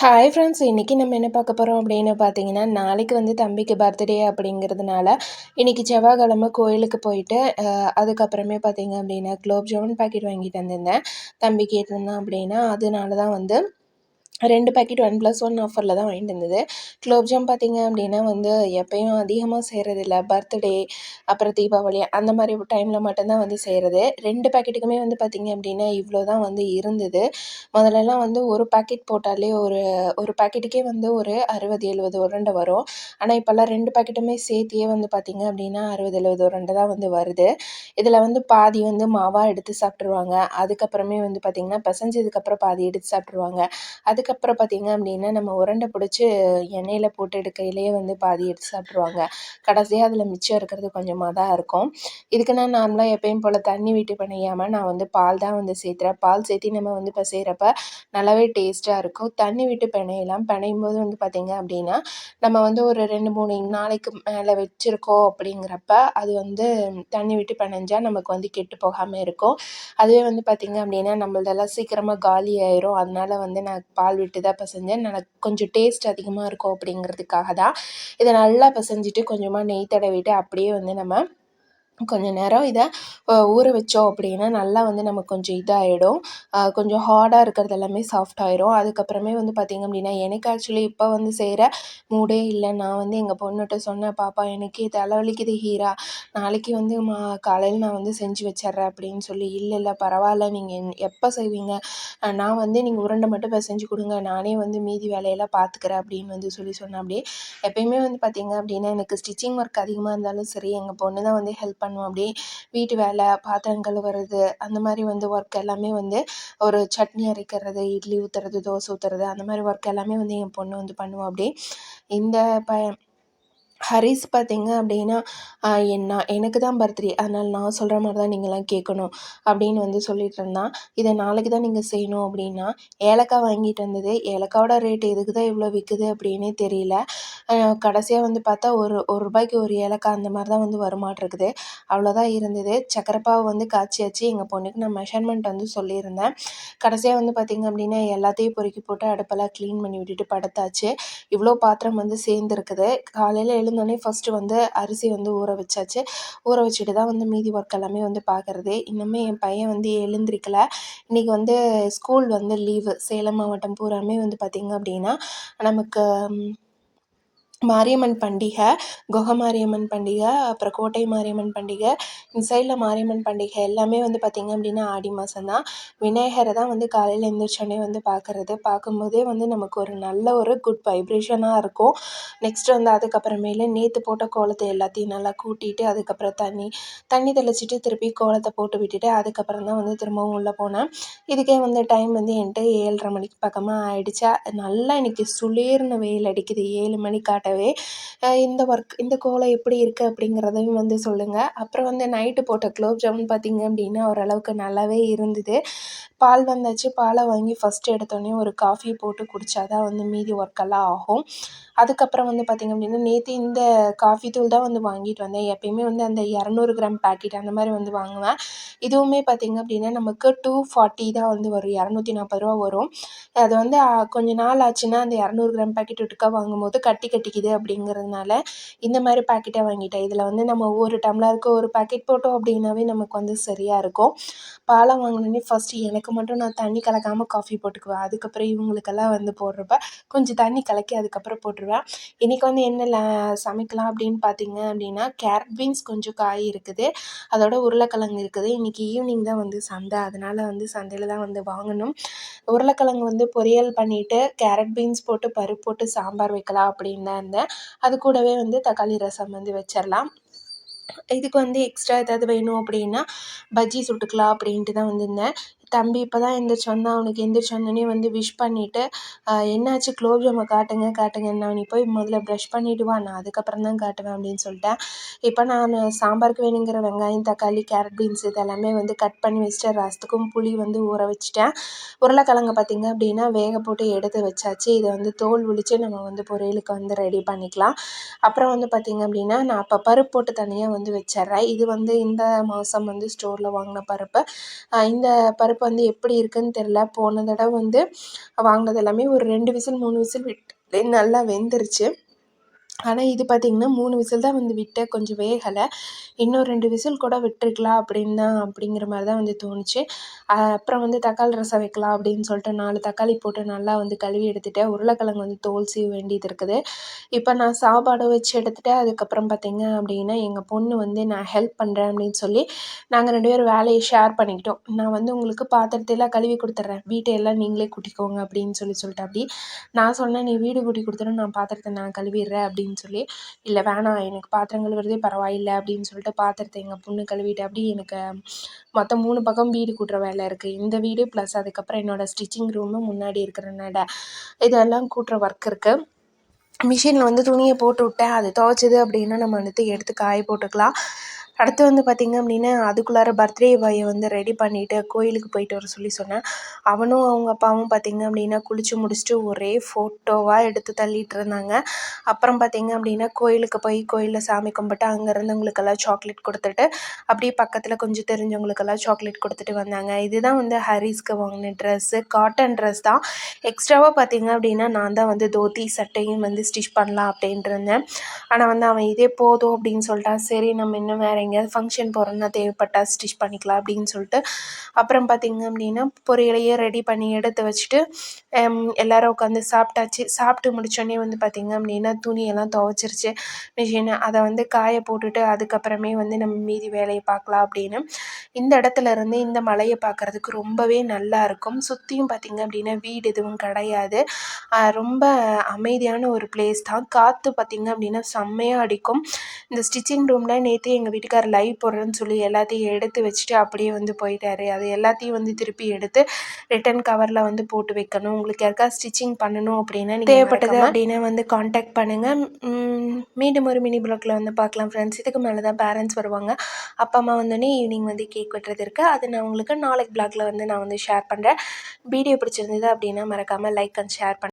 Hi friends இன்றைக்கி நம்ம என்ன பார்க்க போகிறோம் அப்படின்னு பார்த்தீங்கன்னா நாளைக்கு வந்து தம்பிக்கு பர்த்டே அப்படிங்கிறதுனால இன்றைக்கி செவ்வாய்க்கிழமை கோயிலுக்கு போயிட்டு அதுக்கப்புறமே பார்த்தீங்க அப்படின்னா குலோப் ஜாமுன் பாக்கெட் வாங்கிட்டு வந்திருந்தேன். தம்பி கேட்டிருந்தான் அப்படின்னா அதனால தான் வந்து ரெண்டு பேக்கெட் ஒன் ப்ளஸ் ஒன் ஆஃபரில் தான் வாங்கிட்டு இருந்தது. குலோப்ஜாம் பார்த்திங்க அப்படின்னா வந்து எப்பயும் அதிகமாக செய்கிறதில்ல பர்த்டே அப்புறம் தீபாவளி அந்த மாதிரி டைமில் மட்டும்தான் வந்து செய்கிறது ரெண்டு பேக்கெட்டுக்குமே வந்து பார்த்திங்க அப்படின்னா இவ்வளோ தான் வந்து இருந்தது. முதல்லலாம் வந்து ஒரு பேக்கெட் போட்டாலே ஒரு ஒரு பேக்கெட்டுக்கே வந்து ஒரு அறுபது எழுபது உருண்டை வரும். ஆனால் இப்போல்லாம் ரெண்டு பேக்கெட்டுமே சேர்த்தியே வந்து பார்த்திங்க அப்படின்னா அறுபது எழுபது உருண்டை தான் வந்து வருது. இதில் வந்து பாதி வந்து மாவாக எடுத்து சாப்பிட்ருவாங்க அதுக்கப்புறமே வந்து பார்த்திங்கன்னா பிசைஞ்சதுக்கப்புறம் பாதி எடுத்து சாப்பிட்ருவாங்க அதுக்கு அதுக்கப்புறம் பார்த்திங்க அப்படின்னா நம்ம உருண்டை பிடிச்சி எண்ணெயில் போட்டு எடுக்கையிலேயே வந்து பாதி எடுத்து சாப்பிட்ருவாங்க கடைசியாக அதில் மிச்சம் இருக்கிறது கொஞ்சமாக தான் இருக்கும். இதுக்கு நான் நார்மலாக எப்பயும் போல் தண்ணி விட்டு பிணையாமல் நான் வந்து பால் தான் வந்து சேர்த்துறேன். பால் சேர்த்தி நம்ம வந்து இப்போ செய்கிறப்ப நல்லாவே டேஸ்ட்டாக இருக்கும். தண்ணி விட்டு பிணையலாம். பிணையும் போது வந்து பார்த்திங்க அப்படின்னா நம்ம வந்து ஒரு ரெண்டு மூணு நாளைக்கு மேலே வச்சுருக்கோம் அப்படிங்கிறப்ப அது வந்து தண்ணி விட்டு பிணைஞ்சால் நமக்கு வந்து கெட்டு போகாமல் இருக்கும். அதுவே வந்து பார்த்திங்க அப்படின்னா நம்மளதெல்லாம் சீக்கிரமாக காலி ஆயிரும். அதனால வந்து நான் பால் விட்டு தான் பிசைஞ்சேன். நல்லா கொஞ்சம் டேஸ்ட் அதிகமாக இருக்கும் அப்படிங்கிறதுக்காக தான். இதை நல்லா பிசைஞ்சிட்டு கொஞ்சமாக நெய் தடவிட்டு அப்படியே வந்து நம்ம கொஞ்சம் நேரம் இதை ஊற வச்சோம் அப்படின்னா நல்லா வந்து நமக்கு கொஞ்சம் இதாகிடும் கொஞ்சம் ஹார்டாக இருக்கிறது எல்லாமே சாஃப்ட் ஆயிரும். அதுக்கப்புறமே வந்து பார்த்திங்க அப்படின்னா எனக்கு ஆக்சுவலி இப்போ வந்து செய்கிற மூடே இல்லை. நான் வந்து எங்கள் பொண்ணுகிட்ட சொன்னேன் பாப்பா எனக்கு தலைவலிக்குது ஹீரா. நாளைக்கு வந்து மா காலையில் நான் வந்து செஞ்சு வச்சிட்றேன் அப்படின்னு சொல்லி இல்லை இல்லை பரவாயில்ல. நீங்கள் எப்போ செய்வீங்க? நான் வந்து நீங்கள் உருண்டை மட்டும் செஞ்சு கொடுங்க. நானே வந்து மீதி வேலையெல்லாம் பார்த்துக்கிறேன் அப்படின்னு வந்து சொல்லி சொன்னேன் அப்படியே எப்பயுமே வந்து பார்த்திங்க அப்படின்னா எனக்கு ஸ்டிச்சிங் ஒர்க் அதிகமாக இருந்தாலும் சரி எங்கள் பொண்ணு தான் வந்து ஹெல்ப் பண்ணுவோம் அப்படியே வீட்டு வேலை பாத்திரம் கழுவுறது அந்த மாதிரி வந்து ஒர்க் எல்லாமே வந்து ஒரு சட்னி அரைக்கிறது இட்லி ஊற்றுறது தோசை ஊற்றுறது அந்த மாதிரி ஒர்க் எல்லாமே வந்து என் பொண்ணு வந்து பண்ணுவாள் அப்படியே இந்த ப ஹரிஸ் பார்த்தீங்க அப்படின்னா என்ன எனக்கு தான் பர்த்டே அதனால் நான் சொல்கிற மாதிரி தான் நீங்கள்லாம் கேட்கணும் அப்படின்னு வந்து சொல்லிட்டு இருந்தான். இதை நாளைக்கு தான் நீங்கள் செய்யணும் அப்படின்னா ஏலக்காய் வாங்கிட்டு வந்தது ஏலக்காவோட ரேட் எதுக்கு தான் இவ்வளோ விற்குது அப்படின்னே தெரியல. கடைசியாக வந்து பார்த்தா ஒரு ஒரு ரூபாய்க்கு ஒரு ஏலக்காய் அந்த மாதிரி தான் வந்து வருமாட்டிருக்குது அவ்வளோதான் இருந்தது. சக்கரைப்பாவு வந்து காய்ச்சியாச்சு எங்கள் பொண்ணுக்கு நான் மெஷர்மெண்ட் வந்து சொல்லியிருந்தேன். கடைசியாக வந்து பார்த்திங்க அப்படின்னா எல்லாத்தையும் பொறுக்கி போட்டு அடுப்பெல்லாம் க்ளீன் பண்ணி விட்டுட்டு படுத்தாச்சு. இவ்வளோ பாத்திரம் வந்து சேர்ந்துருக்குது. காலையில் எழு எழுந்தோடனே ஃபஸ்ட்டு வந்து அரிசி வந்து ஊற வச்சாச்சு. ஊற வச்சுட்டு தான் வந்து மீதி ஒர்க் எல்லாமே வந்து பார்க்குறது இன்னுமே என் பையன் வந்து எழுந்திருக்கல. இன்றைக்கி வந்து ஸ்கூல் வந்து லீவு சேலம் மாவட்டம் பூராமே வந்து பார்த்திங்க அப்படின்னா நமக்கு மாரியம்மன் பண்டிகை குகை மாரியம்மன் பண்டிகை அப்புறம் கோட்டை மாரியம்மன் பண்டிகை இந்த சைடில் மாரியம்மன் பண்டிகை எல்லாமே வந்து பார்த்திங்க அப்படின்னா ஆடி மாதம் தான் விநாயகரை தான் வந்து காலையில் எழுந்திரிச்சோடனே வந்து பார்க்குறது பார்க்கும்போதே வந்து நமக்கு ஒரு நல்ல ஒரு குட் வைப்ரேஷனாக இருக்கும். நெக்ஸ்ட் வந்து அதுக்கப்புறமேலு நேற்று போட்ட கோலத்தை எல்லாத்தையும் நல்லா கூட்டிட்டு அதுக்கப்புறம் தண்ணி தண்ணி தெளிச்சிட்டு திருப்பி கோலத்தை போட்டு விட்டுட்டு அதுக்கப்புறம் தான் வந்து திரும்பவும் உள்ளே போனேன். இதுக்கே வந்து டைம் வந்து என்கிட்ட ஏழரை மணிக்கு பக்கமாக ஆயிடுச்சா. நல்லா இன்றைக்கி சுளீர்னு வெயில் அடிக்குது. ஏழு மணி காட்ட காட்டவே இந்த ஒர்க் இந்த கோலம் எப்படி இருக்குது அப்படிங்கிறதையும் வந்து சொல்லுங்கள் அப்புறம் வந்து நைட்டு போட்ட குலோப் ஜாமுன் பார்த்திங்க அப்படின்னா ஓரளவுக்கு நல்லாவே இருந்தது. பால் வந்தாச்சு. பாலை வாங்கி ஃபஸ்ட்டு எடுத்தோடனே ஒரு காஃபி போட்டு குடித்தா தான் வந்து மீதி ஒர்க்கெல்லாம் ஆகும். அதுக்கப்புறம் வந்து பார்த்திங்க அப்படின்னா நேற்று இந்த காஃபி தூள் தான் வந்து வாங்கிட்டு வந்தேன். எப்பயுமே வந்து அந்த இரநூறு கிராம் பேக்கெட் அந்த மாதிரி வந்து வாங்குவேன். இதுவுமே பார்த்திங்க அப்படின்னா நமக்கு டூ ஃபார்ட்டி தான் வந்து வரும். இரநூத்தி நாற்பது ரூபா வரும். அது வந்து கொஞ்ச நாள் ஆச்சுன்னா அந்த இரநூறு கிராம் பேக்கெட் விட்டுக்கா வாங்கும்போது கட்டி கட்டிக்குது அப்படிங்கிறதுனால இந்த மாதிரி பாக்கெட்டை வாங்கிட்டேன். இதில் வந்து நம்ம ஒரு டம்ளருக்கு ஒரு பாக்கெட் போட்டோம் அப்படின்னாவே நமக்கு வந்து சரியாக இருக்கும். பாலை வாங்கினோடனே ஃபஸ்ட்டு எனக்கு மட்டும் நான் தண்ணி கலக்காமல் காஃபி போட்டுக்குவேன். அதுக்கப்புறம் இவங்களுக்கெல்லாம் வந்து போடுறப்ப கொஞ்சம் தண்ணி கலக்கி அதுக்கப்புறம் போட்டுருவேன். இன்றைக்கி வந்து என்ன சமைக்கலாம் அப்படின்னு பார்த்தீங்க அப்படின்னா கேரட் பீன்ஸ் கொஞ்சம் காய் இருக்குது. அதோட உருளைக்கிழங்கு இருக்குது. இன்றைக்கி ஈவினிங் தான் வந்து சந்தை. அதனால் வந்து சந்தையில் தான் வந்து வாங்கணும். உருளைக்கிழங்கு வந்து பொரியல் பண்ணிவிட்டு கேரட் பீன்ஸ் போட்டு பருப்பு போட்டு சாம்பார் வைக்கலாம் அப்படின்னு தான் வச்சுருந்தேன் அது கூடவே வந்து தக்காளி ரசம் வந்து வச்சிடலாம் இதுக்கு வந்து எக்ஸ்ட்ரா ஏதாவது வேணும் அப்படின்னா பஜ்ஜி சுட்டுக்கலாம் அப்படின்ட்டு தான் வந்திருந்தேன். தம்பி இப்போ தான் எந்திரிச்சு வந்தான். அவனுக்கு எந்திரிச்சு வந்தோடனே வந்து விஷ் பண்ணிவிட்டு என்னாச்சு? குலோப் ஜாமை காட்டுங்க காட்டுங்கன்னு நீ போய் முதல்ல ப்ரஷ் பண்ணிவிட்டு வா. நான் அதுக்கப்புறம் தான் காட்டுவேன் அப்படின்னு சொல்லிட்டேன். இப்போ நான் சாம்பாருக்கு வேணுங்கிற வெங்காயம் தக்காளி கேரட் பீன்ஸ் இதெல்லாமே வந்து கட் பண்ணி வச்சுட்டு ரசத்துக்கும் புளி வந்து ஊற வச்சுட்டேன். உருளைக்கிழங்கு பார்த்திங்க அப்படின்னா வேக போட்டு எடுத்து வச்சாச்சு. இதை வந்து தோல் ஒழித்து நம்ம வந்து பொரியலுக்கு வந்து ரெடி பண்ணிக்கலாம். அப்புறம் வந்து பார்த்திங்க அப்படின்னா நான் அப்போ பருப்பு போட்டு தனியாக வந்து வச்சிட்றேன். இது வந்து இந்த மாதம் வந்து ஸ்டோரில் வாங்கின பருப்பு. இந்த பருப்பு அடுப்பு வந்து எப்படி இருக்குன்னு தெரில போன தடவை வந்து வாங்கினது எல்லாமே ஒரு ரெண்டு விசில் மூணு விசில் விட் நல்லா வெந்துருச்சு. ஆனால் இது பார்த்திங்கன்னா மூணு விசில் தான் வந்து விட்டேன். கொஞ்சம் வேகலை. இன்னும் ரெண்டு விசில் கூட விட்டுருக்கலாம் அப்படின்னு தான் அப்படிங்கிற மாதிரி தான் வந்து தோணுச்சு. அப்புறம் வந்து தக்காளி ரசம் வைக்கலாம் அப்படின்னு சொல்லிட்டு நாலு தக்காளி போட்டு நல்லா வந்து கழுவி எடுத்துட்டேன். உருளைக்கிழங்கு வந்து தோல் சீவ வேண்டியது இருக்குது. இப்போ நான் சாப்பாடு வச்சு எடுத்துட்டேன். அதுக்கப்புறம் பார்த்திங்க அப்படின்னா எங்கள் பொண்ணு வந்து நான் ஹெல்ப் பண்ணுறேன் அப்படின்னு சொல்லி நாங்கள் ரெண்டு பேரும் வேலையை ஷேர் பண்ணிக்கிட்டோம். நான் வந்து உங்களுக்கு பாத்திரத்தையெல்லாம் கழுவி கொடுத்துட்றேன் வீட்டையெல்லாம் நீங்களே கூட்டிக்கோங்க அப்படின்னு சொல்லி சொல்லிட்டு அப்படி நான் சொன்னேன் நீ வீடு கூட்டி கொடுத்துட்டு நான் பாத்திரத்தை நான் கழுவிடுறேன் அப்படின்னு அப்படின்னு சொல்லி இல்லை வேணாம் எனக்கு பாத்திரம் கழுவுறதே பரவாயில்லை அப்படின்னு சொல்லிட்டு பாத்திரத்தை எங்கள் பொண்ணு கழுவிட்டு அப்படி எனக்கு மொத்தம் மூணு பக்கம் வீடு கூட்டுற வேலை இருக்குது இந்த வீடு ப்ளஸ் அதுக்கப்புறம் என்னோடய ஸ்டிச்சிங் ரூமு முன்னாடி இருக்கிற இதெல்லாம் கூட்டுற ஒர்க் இருக்குது மிஷினில் வந்து துணியை போட்டு விட்டேன் அது துவைச்சிது அப்படின்னா நம்ம வந்துட்டு எடுத்து காய போட்டுக்கலாம். அடுத்து வந்து பார்த்திங்க அப்படின்னா அதுக்குள்ளார பர்த்டே பாயை வந்து ரெடி பண்ணிவிட்டு கோயிலுக்கு போயிட்டு வர சொல்லி சொன்னேன் அவனும் அவங்க அப்பாவும் பார்த்திங்க அப்படின்னா குளித்து முடிச்சுட்டு ஒரே ஃபோட்டோவாக எடுத்து தள்ளிட்டு இருந்தாங்க. அப்புறம் பார்த்திங்க அப்படின்னா கோயிலுக்கு போய் கோயிலில் சாமி கும்பிட்டு அங்கே இருந்தவங்களுக்கெல்லாம் சாக்லேட் கொடுத்துட்டு அப்படியே பக்கத்தில் கொஞ்சம் தெரிஞ்சவங்களுக்கெல்லாம் சாக்லேட் கொடுத்துட்டு வந்தாங்க. இதுதான் வந்து ஹரிஸ்க்கு வாங்கின ட்ரெஸ்ஸு காட்டன் ட்ரெஸ் தான். எக்ஸ்ட்ராவாக பார்த்திங்க அப்படின்னா நான் தான் வந்து தோத்தி சட்டையும் வந்து ஸ்டிச் பண்ணலாம் அப்படின்ட்டு இருந்தேன். ஆனால் வந்து அவன் இதே போதும் அப்படின்னு சொல்லிட்டான். சரி நம்ம இன்னும் வேறு எங்கேயாவது ஃபங்க்ஷன் போகிறோன்னா தேவைப்பட்டால் ஸ்டிச் பண்ணிக்கலாம் அப்படின்னு சொல்லிட்டு. அப்புறம் பார்த்திங்க அப்படின்னா பொரியலையே ரெடி பண்ணி எடுத்து வச்சுட்டு எல்லோரும் உட்காந்து சாப்பிட்டாச்சு. சாப்பிட்டு முடித்தோடனே வந்து பார்த்திங்க அப்படின்னா துணியெல்லாம் துவச்சிருச்சு. மிஷினு அதை வந்து காய போட்டுட்டு அதுக்கப்புறமே வந்து நம்ம மீதி வேலையை பார்க்கலாம் அப்படின்னு. இந்த இடத்துல இருந்து இந்த மலையை பார்க்குறதுக்கு ரொம்பவே நல்லா இருக்கும். சுற்றியும் பார்த்திங்க அப்படின்னா வீடு எதுவும் கிடையாது. ரொம்ப அமைதியான ஒரு பிளேஸ் தான். காற்று பார்த்திங்க அப்படின்னா செம்மையாக அடிக்கும். இந்த ஸ்டிச்சிங் ரூமில் நேற்று எங்கள் வீட்டுக்கார சார் லைவ் போடுறேன்னு சொல்லி எல்லாத்தையும் எடுத்து வச்சுட்டு அப்படியே வந்து போயிட்டாரு. அது எல்லாத்தையும் வந்து திருப்பி எடுத்து ரிட்டன் கவரில் வந்து போட்டு வைக்கணும். உங்களுக்கு யாருக்கா ஸ்டிச்சிங் பண்ணணும் அப்படின்னா தேவைப்பட்டது அப்படின்னா வந்து காண்டாக்ட் பண்ணுங்கள் மீண்டும் ஒரு மினி பிளாக்ல வந்து பார்க்கலாம் ஃப்ரெண்ட்ஸ் இதுக்கு மேலே தான் பேரண்ட்ஸ் வருவாங்க. அப்பா அம்மா வந்தோடனே ஈவினிங் வந்து கேக் வெட்டுறது இருக்குது அது நான் உங்களுக்கு நாளைக்கு பிளாக்ல வந்து நான் வந்து ஷேர் பண்ணுறேன் வீடியோ பிடிச்சிருந்தது அப்படின்னா மறக்காமல் லைக் அண்ட் ஷேர் பண்ண